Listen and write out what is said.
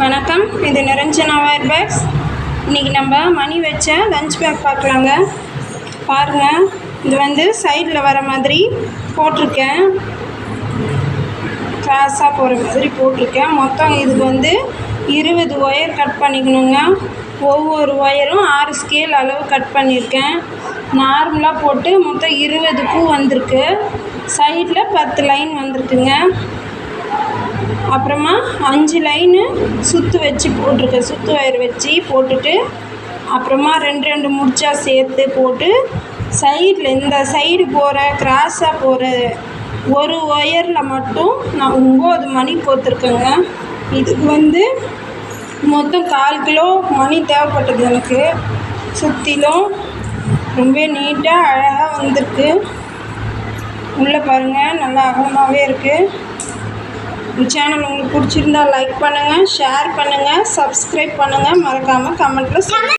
வணக்கம். இது Niranjana wire packs இன்றைக்கி நம்ம மணி வச்ச லஞ்ச் பேக் பார்க்கலாங்க. பாருங்கள் இது வந்து சைடில் வர மாதிரி போட்டிருக்கேன். க்ளாஸாக போகிற மாதிரி போட்டிருக்கேன். மொத்தம் இதுக்கு வந்து இருபது ஒயர் கட் பண்ணிக்கணுங்க. ஒவ்வொரு ஒயரும் ஆறு ஸ்கேல் அளவு கட் பண்ணியிருக்கேன். நார்மலாக போட்டு மொத்தம் இருபது பூ வந்திருக்கு சைடில் பத்து லைன் வந்திருக்குங்க. அப்புறமா அஞ்சு லைனு சுற்று வச்சு போட்டிருக்கேன் சுற்று ஒயர் வச்சு போட்டுட்டு அப்புறமா ரெண்டு ரெண்டு முடிச்சா சேர்த்து போட்டு சைடில் இந்த சைடு போகிற கிராஸாக போகிற ஒரு ஒயரில் மட்டும் நான் ஒம்பது மணி கோத்துருக்கேங்க இதுக்கு வந்து மொத்தம் கால் கிலோ மணி தேவைப்பட்டது எனக்கு. சுற்றிலும் ரொம்ப நீட்டாக அழகாக வந்திருக்கு. உள்ளே பாருங்கள் நல்லா அகலமாகவே இருக்குது இந்த சேனல் உங்களுக்கு பிடிச்சிருந்தா லைக் பண்ணுங்கள் ஷேர் பண்ணுங்கள் சப்ஸ்கிரைப் பண்ணுங்கள் மறக்காமல் கமெண்ட்டில் சொல்லுங்கள்